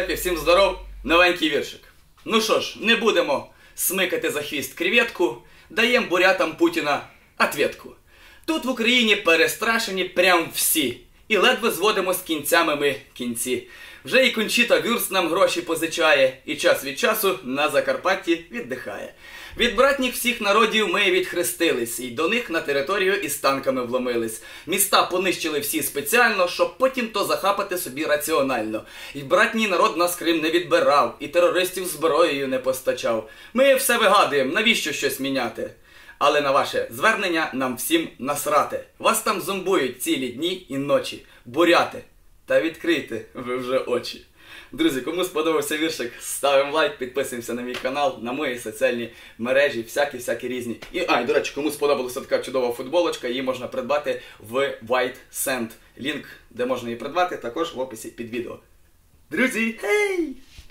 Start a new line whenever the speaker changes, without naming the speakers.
Так всім здоров, новенький віршик. Ну що ж, не будемо смикати за хвіст креветку, даєм бурятам Путіна ответку. Тут в Україні перестрашені прям всі. І ледве зводимо з кінцями ми кінці. Вже і Кончіта Вюрст нам гроші позичає, і час від часу на Закарпатті віддихає. Від братніх всіх народів ми відхрестились, і до них на територію із танками вломились. Міста понищили всі спеціально, щоб потім то захапати собі раціонально. І братній народ нас Крим не відбирав, і терористів зброєю не постачав. Ми все вигадуємо, навіщо щось міняти? Але на ваше звернення нам всім насрати. Вас там зомбують цілі дні і ночі. Буряти. Та відкрийте ви вже очі. Друзі, кому сподобався віршик, ставимо лайк, підписуємося на мій канал, на мої соціальні мережі, всякі-всякі різні. І, а, і до речі, кому сподобалася така чудова футболочка, її можна придбати в White Sand. Лінк, де можна її придбати, також в описі під відео. Друзі, гей!